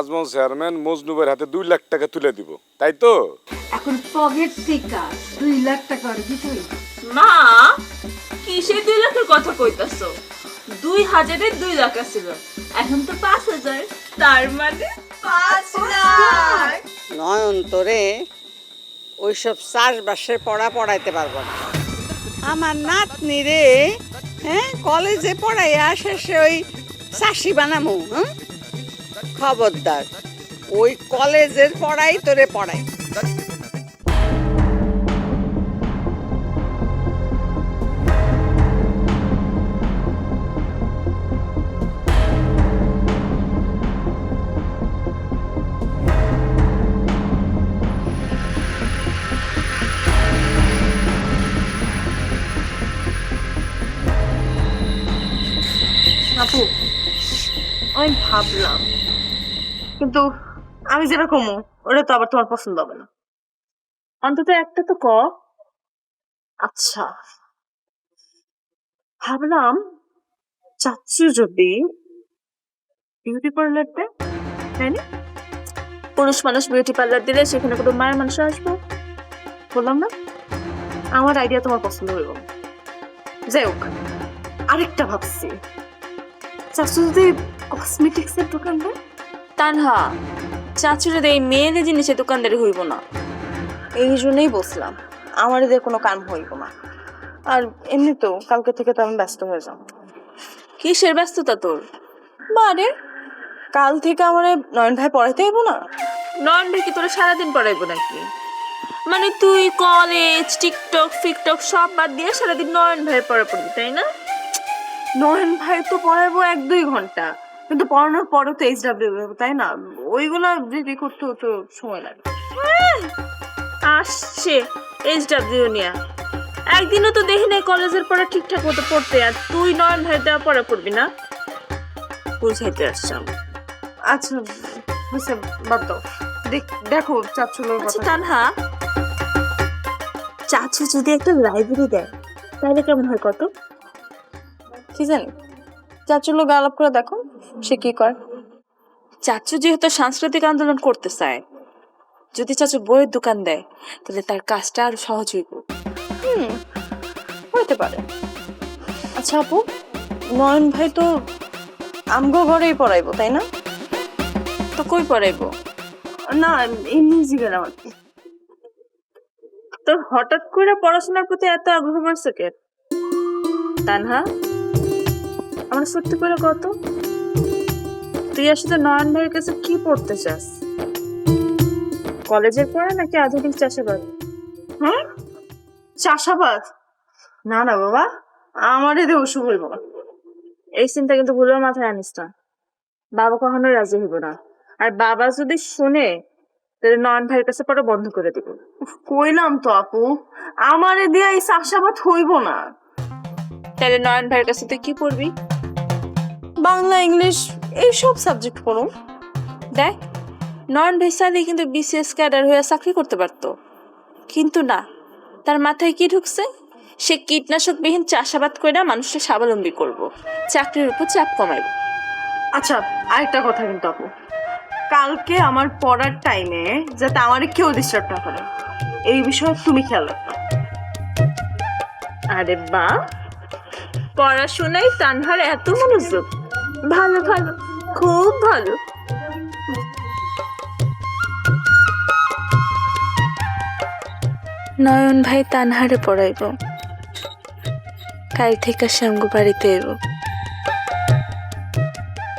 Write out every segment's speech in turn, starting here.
Ajmal chairman মজনুবের হাতে দুই লাখ টাকা তুলে দিব তাই তো? এখন পকেট থেকে দুই লাখ টাকা আর হইবে। মা কিসে দুই লাখের কথা কইতাছো? দুই হাজারে দুই লাখ আছিল এখন তো পাঁচ হাজার। তার মানে পাঁচ লাখ। নয়ন তোরে ওইসব চাষবাসের পড়া পড়াইতে পারব না। আমার নাতনি রে হ্যাঁ কলেজে পড়াইয়া শেষে ওই চাষি বানামু হ্যাঁ খবরদার। ওই কলেজের পড়াই তোরে পড়াই। আপু আমি ভাবলাম কিন্তু আমি যেটা কমু ওটা তো আবার তোমার পছন্দ হবে না। অন্তত একটা তো ক আচ্ছা। ভাবলাম চাচ্ছু যদি বিউটি পার্লার দেয় তাই না? পুরুষ মানুষ বিউটি পার্লার দিলে সেখানে কোনো মায়ের মানুষ আসবে। বললাম না। আমার আইডিয়া তোমার পছন্দ হইব যাই হোক, আরেকটা ভাবছি। চাচু যদি কসমেটিক্স এর দোকান দেয়? তানহা চাচুরে এই মেয়েদের জিনিসের দোকানদারি হইব না। এই জন্যই বসলাম আমার এদের কোনো কাম হইব না। আর এমনি তো কালকে থেকে তো আমি ব্যস্ত হয়ে যাব। কিসের ব্যস্ততা তোর? বারে কাল থেকে আমার নয়ন ভাই পড়াইতে হইব না? নয়ন ভাই কি তোরা সারাদিন পড়াইবো নাকি? মানে তুই কলেজ টিকটক ফিকটক সব বাদ দিয়ে সারাদিন নয়ন ভাইয়ের পড়া পড়বি তাই না? নয়ন ভাই তো পড়াইবো এক দুই ঘণ্টা। কিন্তু পড়ানোর পরও তো এইচ ডাব্লিউ তাই না? ওইগুলো রেডি করতে তো সময় লাগে। আসছে এইচ ডাব্লিউ নিয়ে। একদিনও তো দেখি নাই কলেজের পড়া ঠিকঠাক মতো পড়তে আর তুই নয়ন ভাই দেওয়া পড়া পড়বি না? বুঝাইতে আসছাম আচ্ছা হয়েছে বাদ দাও। দেখ- দেখো চাচুলোর আচ্ছা কথা তানহা। চাচু যদি একটা লাইব্রেরি দেয় তাহলে কেমন হয় কত? কি জানি? চাচুলো আলাপ করে দেখো সে কি করে চাচু যেহেতু সাংস্কৃতিক আন্দোলন করতে চায় যদি চাচু বইয়ের দোকান দেয় তাহলে তার কাজটা আরও সহজ হইব। হইতে পারে। আচ্ছা আপু নয়ন ভাই তো আমগো ঘরেই পড়াইবো তাই না? তো কই পড়াইবো? না এমনি জিজ্ঞাসা তোর হঠাৎ করে পড়াশোনার প্রতি এত আগ্রহ বাড়ছে কে? তানহা? আমার সত্যি করে কত? তুই আসলে নয়ন ভাইয়ের কাছে কি পড়তে চাস? কলেজের পড়া নাকি আধুনিক চাষাবাদ? হ্যাঁ? চাষাবাদ? না না বাবা আমার এতে অসুখ হইব এই চিন্তা কিন্তু ভুলেও মাথায় আনিস না। বাবা কখনো রাজি হইব না। আর বাবা যদি শুনে, তাহলে নয়ন ভাইয়ের কাছে পড়া বন্ধ করে দিব। কইলাম তো আপু, আমারে দিয়া এই চাষাবাদ হইব না। তাহলে নয়ন ভাইয়ের কাছে তুই কি পড়বি? বাংলা, ইংলিশ, এইসব সাবজেক্ট পড়ো দেখ নয়ন চাইলে কিন্তু বিসিএস ক্যাডার হয়ে চাকরি করতে পারত। কিন্তু না, তার মাথায় কি ঢুকছে? সে কীটনাশকবিহীন চাষাবাদ করে না মানুষকে স্বাবলম্বী করব। চাকরির উপর চাপ কমাইব। আচ্ছা আরেকটা কথা কিন্তু আপু। কালকে আমার পড়ার টাইমে যাতে আমারে কেউ ডিস্টার্ব না করে, এই বিষয়ে তুমি খেয়াল রাখো। আরে বা পড়াশোনায় তানহার এত মনোযোগ। ভালো ভালো খুব ভালো। নয়ন ভাই তানহারে পড়াইব। কাল থেকে শ্যামগো বাড়িতে এলো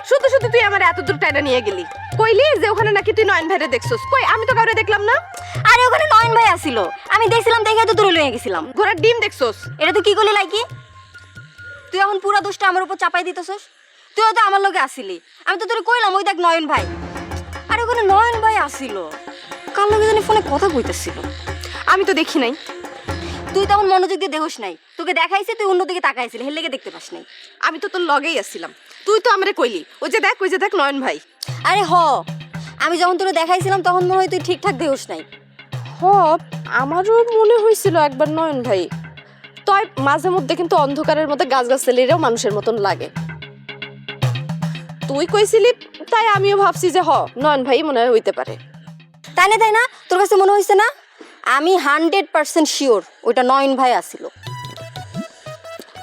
শুধু শুধু তুই আমার এত দূর টাইনা নিয়ে গেলি। কইলি যে ওখানে নাকি তুই নয়ন ভাইরে দেখছস। কই আমি তো কাউরে দেখলাম না? আরে ওখানে নয়ন ভাই আসিল আমি দেখছিলাম দেখে তো দূরে লয়ে গেছিলাম। ঘোড়ার ডিম দেখছস? এটা তুই কি করলি লাইকি? তুই এখন পুরা দোষটা আমার উপর চাপাই দিতেছস? তুই তো আমার লগে আসিলি। আমি তো তোর কইলাম ওই দেখ নয়ন ভাই। আর ওখানে নয়ন ভাই আসিল। কার লগে জানি ফোনে কথা কইতেছিল। আমি তো দেখি নাই। তুই তখন মনোযোগ দিয়ে দেখোস নাই। তোকে দেখাইছে তুই অন্যদিকে তাকাইছিলি হের লেগে দেখতে পাস নাই। আমি তো তোর লগেই আসছিলাম তুই তো আমারে কইলি ওই যে দেখ ওই যে দেখ নয়ন ভাই। আরে হ আমি যখন তোরে দেখাইছিলাম তখন মনে হয় তুই ঠিকঠাক দেখোস নাই। হ আমারও মনে হয়েছিল একবার নয়ন ভাই। তয় মাঝে মধ্যে কিন্তু অন্ধকারের মধ্যে গাছ গাছালিরাও মানুষের মতন লাগে। তুই কইছিলি তাই আমিও ভাবছি যে হ নয়ন ভাই মনে হয় হইতে পারে। তাই না তাই না? তোর কাছে মনে হয়েছে না? আমি হান্ড্রেড পার্সেন্ট শিওর ওইটা নয়ন ভাই আসিল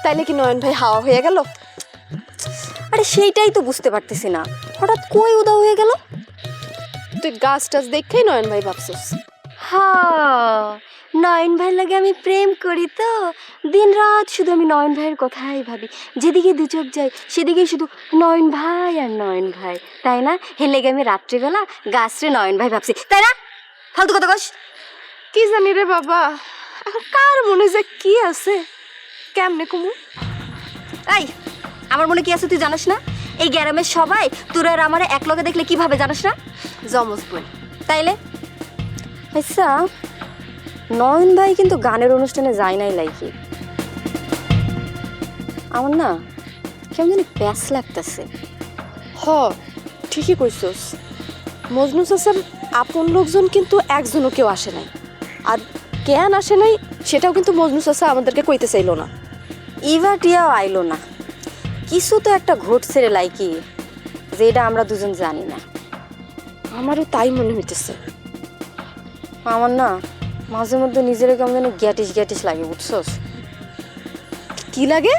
তাইলে কি নয়ন ভাই হাওয়া হয়ে গেল? আরে সেইটাই তো বুঝতে পারতেছি না। হঠাৎ কই উদা হয়ে গেল? তুই গাছ টাছ দেখেই নয়ন ভাই ভাবছিস। হ্যাঁ নয়ন ভাইয়ের লাগে আমি প্রেম করি তো। দিন রাত শুধু আমি নয়ন ভাইয়ের কথাই ভাবি। যেদিকে দু চোখ যাই সেদিকে শুধু নয়ন ভাই আর নয়ন ভাই। তাই না? হের লেগে আমি রাত্রিবেলা গাছরে নয়ন ভাই ভাবছি। তাই না? ফালতু কথা কস। কি জানি রে বাবা এখন কার মনে যে কি আছে? কেমনে কুমু? এই আমার মনে কি আছে তুই জানিস না? এই গ্যারামের সবাই তোর আর আমার এক লগে দেখলে কীভাবে জানিস না? জমজ বোন তাইলে? আচ্ছা। নয়ন ভাই কিন্তু গানের অনুষ্ঠানে যায় নাই লাইকি আমার না কেমন জানি প্যাস লাগতেছে। হ ঠিকই কইছস। মজনু চাচার আপন লোকজন কিন্তু একজনও কেউ আসে নাই। আর কেন আসে নাই সেটাও কিন্তু মজনু চাচা আমাদেরকে কইতে চাইলো না। ইভা টিয়াও আইলো না। কিছু তো একটা ঘটছে রে লাইকি যেটা আমরা দুজন জানি না। আমারও তাই মনে হইতেছে। আমার না মাঝে মধ্যে নিজের কেমন যেন গ্যাটিস গ্যাটিস লাগে বুঝছস? কি লাগে?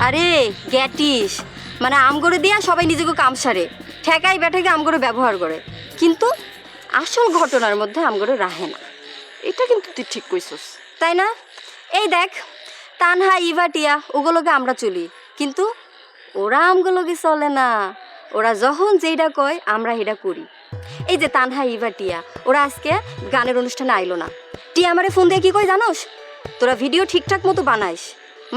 আরে গ্যাটিস। মানে আম করে দিয়া সবাই নিজেকে কাম সারে। ঠেকাই ব্যাটাকে আম করে ব্যবহার করে। কিন্তু আসল ঘটনার মধ্যে আম করে রাহে না। এটা কিন্তু তুই ঠিক কইছস। তাই না? এই দেখ তানহা ইভা টিয়া ওগুলোকে আমরা চলি। কিন্তু ওরা আমগুলোকে চলে না। ওরা যখন যেটা কয় আমরা এটা করি। এই যে তানহা ইভা টিয়া ওরা আজকে গানের অনুষ্ঠানে আইলো না। টিয়া আমারে ফোন দিয়ে কি কই জানোস? তোরা ভিডিও ঠিকঠাক মতো বানাইস।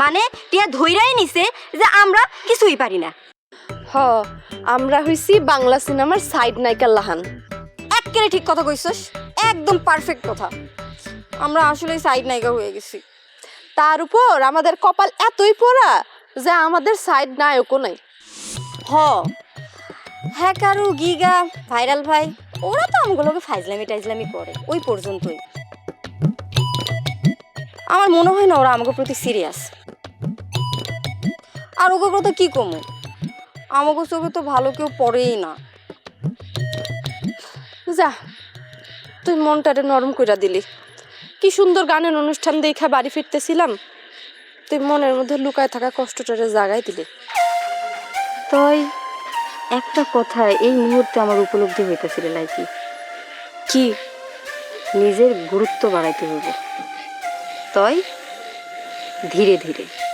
মানে টিয়া ধৈরাই নিছে যে আমরা কিছুই পারি না। হ আমরা হইছি বাংলা সিনেমার সাইড নায়িকা লাহান। একেবারে ঠিক কথা কইছস। একদম পারফেক্ট কথা। আমরা আসলে সাইড নায়িকা হয়ে গেছি। তার উপর আমাদের কপাল এতই পোড়া যে আমাদের সাইড নায়কও নাই। হ হ্যাকারু গিগা, ভাইরাল ভাই, ওরা তো আমগুলোকে ফাইজলামি টাইজলামি করে, ওই পর্যন্তই। আমার মনে হয় না ওরা আমাকে প্রতি সিরিয়াস আর ওকে কথা কি কমু? আমাকে চোখে তো ভালো কেউ পড়েই না। যা, তুই মনটারে নরম কইরা দিলি। কি সুন্দর গানের অনুষ্ঠান দেখা বাড়ি ফিরতেছিলাম। তুই মনের মধ্যে লুকায় থাকা কষ্টটারে জাগাই দিলি। তাই একটা কথা এই মুহূর্তে আমার উপলব্ধি হইতেছিল, লাইকি। কি? নিজের গুরুত্ব বাড়াইতে হইব। তাই ধীরে ধীরে।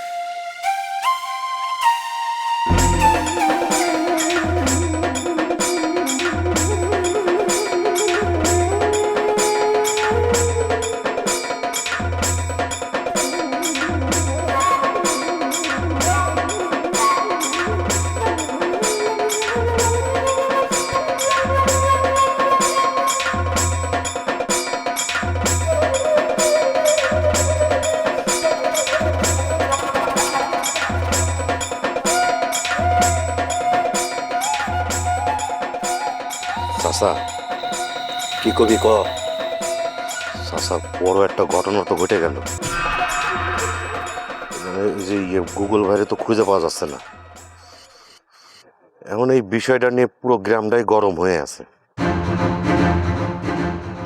চাচা কি কবি ক? চাচা বড় একটা ঘটনা তো ঘটে গেল। মানে যে ইয়ে গুগল ভাইরে তো খুঁজে পাওয়া যাচ্ছে না। এখন এই বিষয়টা নিয়ে পুরো গ্রামটাই গরম হয়ে আছে।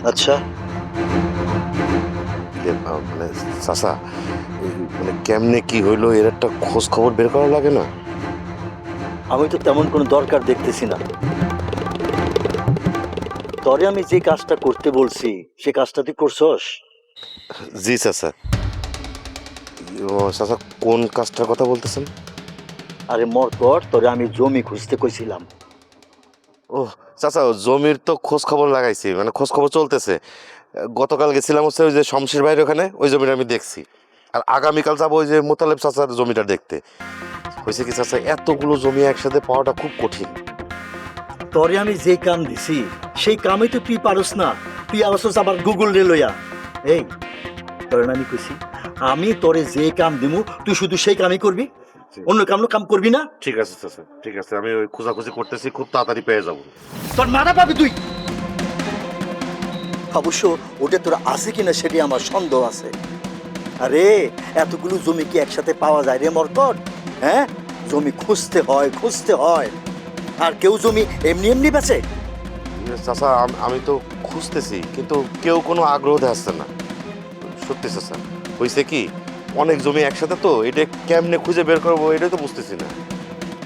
আচ্ছা। মানে এই মানে কেমনে কি হইল এর একটা খোঁজ খবর বের করা লাগে না? আমি তো তেমন কোনো দরকার দেখতেছি না। তরে আমি যে কাজটা করতে বলছি সে কাজটা তুই করছস? জি চাচা। ও চাচা কোন কাজটার কথা বলতেছেন? আরে মরকট তোরে আমি জমি খুঁজতে কইছিলাম। ও চাচা জমির তো খোঁজ খবর লাগাইছি মানে খোঁজ খবর চলতেছে। গতকাল গেছিলাম হচ্ছে ওই যে শমশের ভাইয়ের ওখানে ওই জমিটা আমি দেখছি। আর আগামীকাল যাব ওই যে মোতালেব চাচার জমিটা দেখতে। হয়েছে কি চাচা এতগুলো জমি একসাথে পাওয়াটা খুব কঠিন। তোরে আমি যে কাম দিছি সেই কামই তো তুই পারস না। তুই আসস আবার গুগল রে লইয়া। এই তোরে আমি কইছি আমি তোরে যে কাম দিমু তুই শুধু সেই কামই করবি? অন্য কাম কাম করবি না? ঠিক আছে চাচা ঠিক আছে আমি ওই খোঁজাখুঁজি করতেছি খুব তাড়াতাড়ি পেয়ে যাব। তোর মারা পাবি তুই! অবশ্য ওটা তোর আছে কিনা সেটি আমার সন্দেহ আছে। আরে এতগুলো জমি কি একসাথে পাওয়া যায় রে মরকট? হ্যাঁ? জমি খুঁজতে হয় খুঁজতে হয়। আর কেউ জমি এমনি এমনি বেচে? চাচা আমি তো খুঁজতেছি কিন্তু কেউ কোনো আগ্রহ দেখাচ্ছে না। সত্যি চাচা হয়েছে কি অনেক জমি একসাথে তো এটা কেমনে খুঁজে বের করব এটাই তো বুঝতেছি না।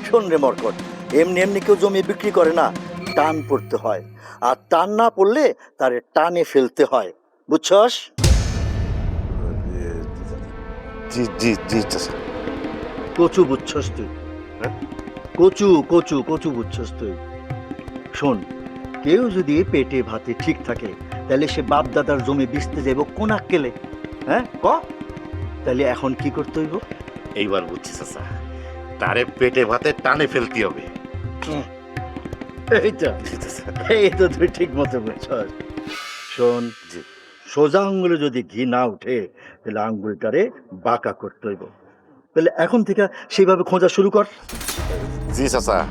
শোন রে মরকট এমনি এমনি কেউ জমি বিক্রি করে না টান পড়তে হয়। আর টান না পড়লে তার টানে ফেলতে হয়। বুঝছস? জি জি জি চাচা। কচু বুঝছস তুই। হ্যাঁ? কচু কচু কচু বুঝছস তুই শোন কেউ যদি পেটে ভাতে ঠিক থাকে তাহলে সে বাপ দাদার জমি বিচতে যাইব কোন আক্কেলে হ্যাঁ ক? তাহলে এখন কি করতে হইব? এইবার বুঝছি চাচা তারে পেটে ভাতে টানে ফেলতে হবে। এই তো তুই ঠিক মতো বুঝছস। শোন সোজা আঙ্গুলে যদি ঘি না উঠে তাহলে আঙ্গুলটারে বাঁকা করতে হইব। তাহলে এখন থেকে সেইভাবে খোঁজা শুরু কর। জি চাচা।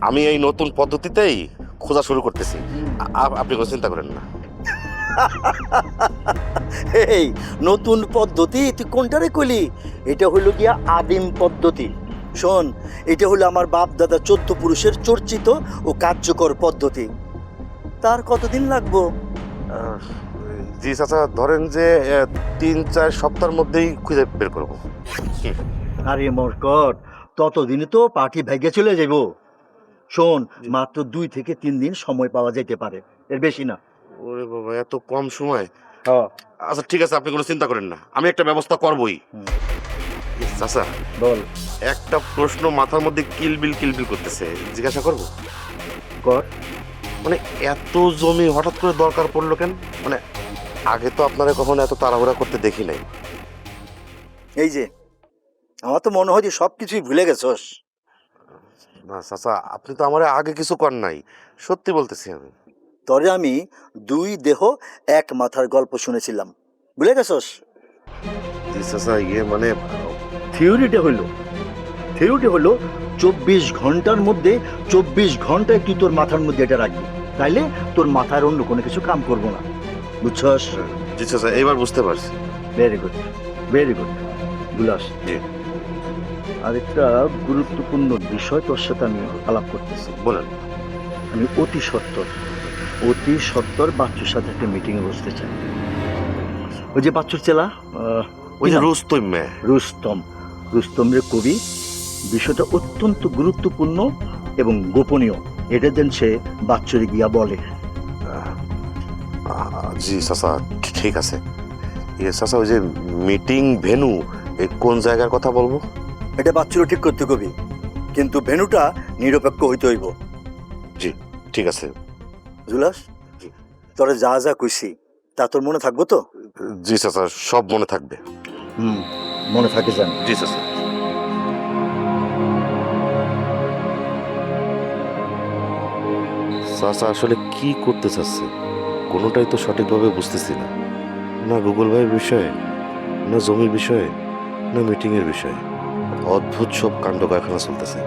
আমি এই নতুন পদ্ধতিতেই খোঁজা শুরু করতেছি। আ- আপনি কোনো চিন্তা করেন না। এই নতুন পদ্ধতি? তুই কোনটারে কইলি? এটা হলো গিয়া আদিম পদ্ধতি। শোন এটা হলো আমার বাপ দাদা চোদ্দ পুরুষের চর্চিত ও কার্যকর পদ্ধতি। তার কতদিন লাগবো? আহ, জি চাচা ধরেন যে তিন চার সপ্তাহের মধ্যেই খুঁজে বের করব। আরে মরকট ততদিনে তো পার্টি ভেগে চলে যাব শোন মাত্র দুই থেকে তিন দিন সময় পাওয়া যেতে পারে এর বেশি না। ওরে বাবা এত কম সময়? হ্যাঁ। আচ্ছা ঠিক আছে আপনি কোনো চিন্তা করেন না। আমি একটা ব্যবস্থা করবই। চাচা বল। একটা প্রশ্ন মাথার মধ্যে কিলবিল কিলবিল করতেছে জিজ্ঞাসা করব? কর। মানে এত জমি হঠাৎ করে দরকার পড়ল কেন? মানে আগে তো আপনারা কখনো এত তাড়াহুড়া করতে দেখি নাই। এই যে আমার তো মনে হয় যে সব কিছুই ভুলে গেছস। না চাচা আপনি তো আমার আগে কিছু কর নাই। সত্যি বলতেছি আমি। তরে আমি দুই দেহ এক মাথার গল্প শুনেছিলাম। ভুলে গেছস? জি চাচা ইয়ে মানে থিওরিটা হলো থিওরিটা হলো চব্বিশ ঘণ্টার মধ্যে চব্বিশ ঘন্টায় তুই তোর মাথার মধ্যে এটা রাখবি? তাইলে তোর মাথার অন্য কোনো কিছু কাম করব না। বুঝছস? জি চাচা এবার বুঝতে পারছি। ভেরি গুড ভেরি গুড বুলাস জি। আরেকটা গুরুত্বপূর্ণ বিষয় তোর সাথে আমি আলাপ করতেছি। বলেন। আমি অতি সত্তর অতি সত্তর বাচ্চুর সাথে একটা মিটিংয়ে বসতে চাই। ওই যে বাচ্চুর চেলা ওই যে রুস্তম রুস্তম রুস্তম। রে কবি। বিষয়টা অত্যন্ত গুরুত্বপূর্ণ এবং গোপনীয়। এটা দেন সে বাচ্চুরে গিয়া বলে। জি চাচা ঠিক আছে। চাচা ওই যে মিটিং ভেনু কোন জায়গার কথা বলব? এটা বাচ্চুরও ঠিক করতে কবি। কিন্তু ভেনুটা নিরপেক্ষ হইতে হইব। জি ঠিক আছে। জুলাস জি। তোরা যা যা কইছি তা তোর মনে থাকব তো? জি চাচা সব মনে থাকবে। হুম মনে থাকে জান জি চাচা চাচা আসলে কি করতে চাচ্ছে? কোনোটাই তো সঠিকভাবে বুঝতেছি না। না গুগল ভাইয়ের বিষয়ে না জমির বিষয়ে না মিটিংয়ের বিষয়ে। অদ্ভুত সব কাণ্ড কারখানা চলতেছে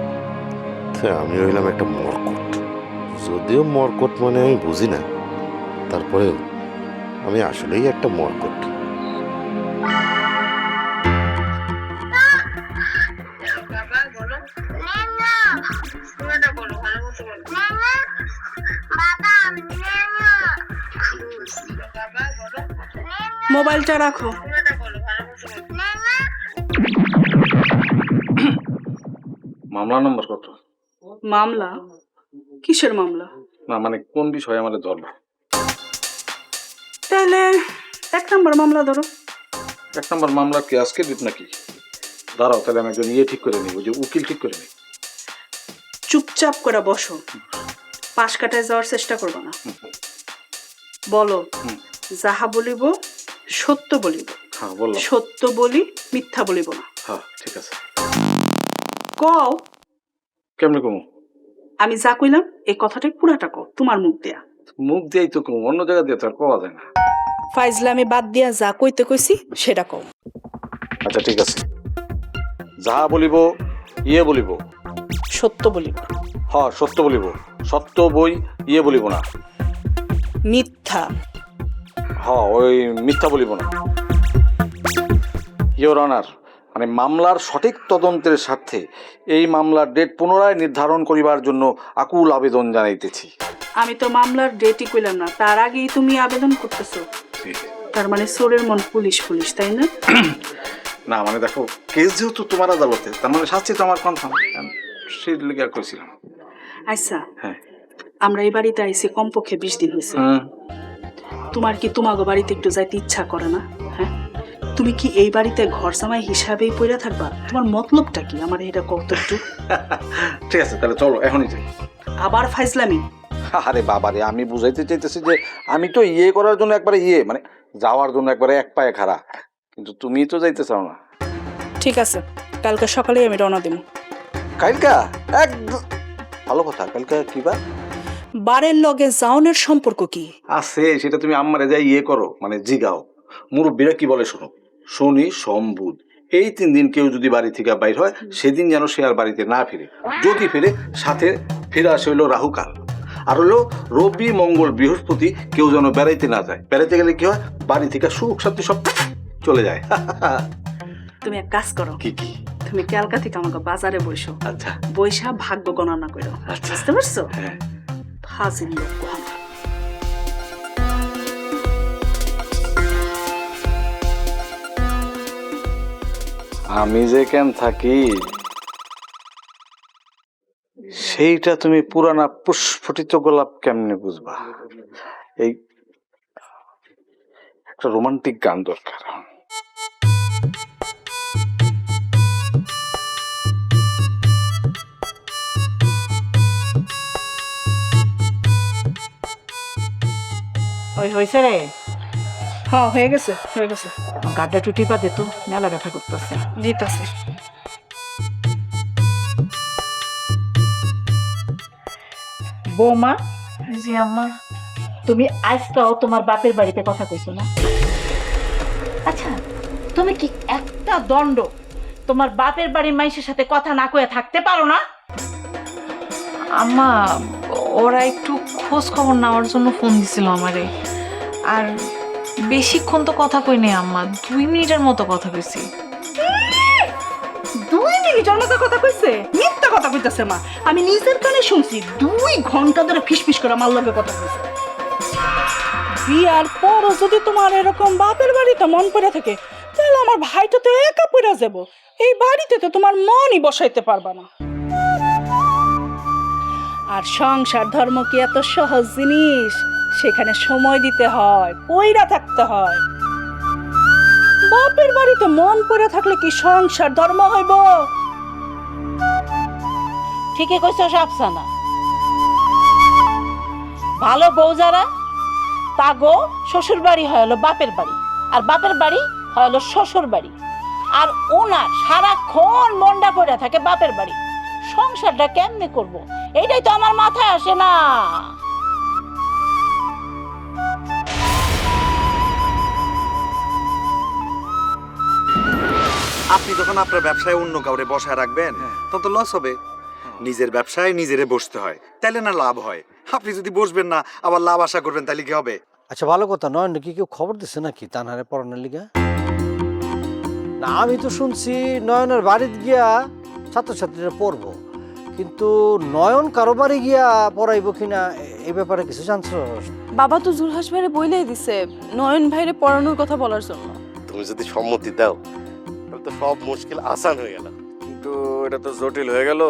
আমি হইলাম একটা মর্কট যদিও মর্কট মানে আমি বুঝি না তারপরেও আমি আসলেই একটা মর্কট মোবাইলটা রাখো মামলা নম্বর কত? মামলা? কিসের মামলা? না মানে কোন বিষয়ে আমাদের ধরলো তাহলে এক নম্বর মামলা ধরো। এক নম্বর মামলা কি আজকে দিত নাকি? দাঁড়াও তাহলে আমি একজন ইয়ে ঠিক করে নিব যে উকিল ঠিক করে নিই। চুপচাপ করে বসো। পাশ কাটায় যাওয়ার চেষ্টা করব না। বলো যাহা বলিব সত্য বলিব। হ্যাঁ বললাম সত্য বলি মিথ্যা বলিব না। হ্যাঁ ঠিক আছে। কও। কেমনে কমু? আমি যা কইলাম এই কথাটাই পুরাটা কও তোমার মুখ দেয়া। মুখ দিয়েই তো কমু অন্য জায়গা দিয়ে তো আর পাওয়া যায় না। ফাইজলামি বাদ দিয়া যা কইতে কইছি সেটা কও। আচ্ছা ঠিক আছে। যাহা বলিব ইয়ে বলিব। সত্য বলিব। হ্যাঁ সত্য বলিব। সত্য বই ইয়ে বলিব না। মিথ্যা। হ্যাঁ ওই মিথ্যা বলিব না। ইয়োর অনার মানে মামলার সঠিক তদন্তের স্বার্থে এই মামলার ডেট পুনরায় নির্ধারণ করিবার জন্য আকুল আবেদন জানাইতেছি। আমি তো মামলার ডেটই কইলাম না তার আগেই তুমি আবেদন করতেছো। তার মানে সোরের মন পুলিশ পুলিশ তাই না? না মানে দেখো কেস যেহেতু তোমার আদালতে তার মানে শাস্তি তো আমার কনফার্ম সেই লিগে আর কইছিলাম। আচ্ছা হ্যাঁ। আমরা এই বাড়িতে আইছি কমপক্ষে বিশ দিন হয়েছে তোমার কি তোমাগো বাড়িতে একটু যাইতে ইচ্ছা করে না? হ্যাঁ? তুমি কি এই বাড়িতে ঘর জামাই হিসাবেই পড়ে থাকবা? তোমার মতলবটা কি? আমার এটা কত একটু। ঠিক আছে তাহলে চলো এখনই যাই। আবার ফাইজলামি? আরে বাবা রে আমি বুঝাইতে চাইতেছি যে আমি তো ইয়ে করার জন্য একবারে ইয়ে মানে যাওয়ার জন্য একবারে এক পায়ে খাড়া। কিন্তু তুমি তো যাইতে চাও না। ঠিক আছে কালকে সকালেই আমি রওনা দেবো। কালকা? একদম ভালো কথা কালকা কি বা বারের লগে জাউনের সম্পর্ক কি? আছে সেটা তুমি আম্মারে যাই ইয়ে করো মানে জিগাও। মুরব্বীরা কি বলে শোনো? শনি সম্বুধ এই তিন দিন কেউ যদি বাড়ি থেকে বাইর হয় সেদিন যেন সে আর বাড়িতে না ফিরে। যদি ফিরে সাথে ফিরে আসে হইল রাহুকাল। আর হলো রবি মঙ্গল বৃহস্পতি কেউ যেন বেড়াইতে না যায়। বেড়াইতে গেলে কি হয়? বাড়ি থেকে সুখ শান্তি সব চলে যায়। তুমি এক কাজ করো। কি কি? তুমি ক্যালকা থেকে আমাকে বাজারে বসো আচ্ছা। বৈশা ভাগ্য গণনা করো। আচ্ছা। বুঝতে পারছ? হ্যাঁ। ফাজিল লোক আমি যে কেন থাকি? সেইটা তুমি পুরানা পুষ্পটিত গোলাপ কেমনে বুঝবা? এই একটা রোমান্টিক গান দরকার। ওই হয়েছে রে। হ্যাঁ হয়ে গেছে হয়ে গেছে। গাড্ডা টুটি পা দে তো মেলা ব্যথা করতেছে। জিতাছে বৌমা জি আম্মা তুমি আজকাও তোমার বাপের বাড়িতে কথা কইছো না? আচ্ছা তুমি কি একটা দণ্ড তোমার বাপের বাড়ির মাইসের সাথে কথা না কয়ে থাকতে পারো না? আম্মা ওরা একটু খোঁজ খবর নেওয়ার জন্য ফোন দিছিল আমারে। আর বেশিক্ষণ তো কথা কই নাই, আম্মা। দুই মিনিটের মতো কথা কইছি। দুই মিনিটের মতো কথা কইছে? মিথ্যা কথা কইতাছে, মা। আমি নিজের কানে শুনছি, দুই ঘণ্টা ধরে ফিসফিস করে আমার লগে কথা কইছে। বিয়ার পরও যদি তোমার এরকম বাপের বাড়িতে মন পড়ে থাকে, তাহলে আমার ভাইটা তো একা পড়ে যাব। এই বাড়িতে তো তোমার মনই বসাইতে পারবা না। আর সংসার ধর্ম কি এত সহজ জিনিস? সেখানে সময় দিতে হয় পইরা থাকতে হয়। বাপের বাড়িতে মন পড়ে থাকলে কি সংসার ধর্ম হইব? ঠিকই কইছো সাপসানা ভালো বউ যারা, তাগো শ্বশুর বাড়ি হয় হলো বাপের বাড়ি, আর বাপের বাড়ি হয় হলো শ্বশুর বাড়ি। আর ওনার সারাক্ষণ মন্ডা পড়ে থাকে বাপের বাড়ি। সংসারটা কেমনে করব? এইটাই তো আমার মাথায় আসে না। আপনি যখন আপনার ব্যবসায় অন্য কাউরে বসায় রাখবেন তখন তো লস হবে। নিজের ব্যবসায় নিজেরে বসতে হয় তাহলে না লাভ হয়। আপনি যদি বসবেন না আবার লাভ আশা করবেন তাহলে কি হবে? আচ্ছা ভালো কথা নয় নাকি কেউ খবর দিচ্ছে নাকি তানহারে পড়ানোর লিগা? না আমি তো শুনছি নয়নের বাড়িতে গিয়া ছাত্রছাত্রীরা পড়ব কিন্তু নয়ন কারও বাড়ি গিয়া পড়াইবো কিনা এ- এই ব্যাপারে কিছু জানছো? বাবা তো জুলহাস ভাইরে বইলেই দিছে নয়ন ভাইরে পড়ানোর কথা বলার জন্য। তুমি যদি সম্মতি দাও সব মুশকিল আসান হয়ে গেল। কিন্তু এটা তো জটিল হয়ে গেল।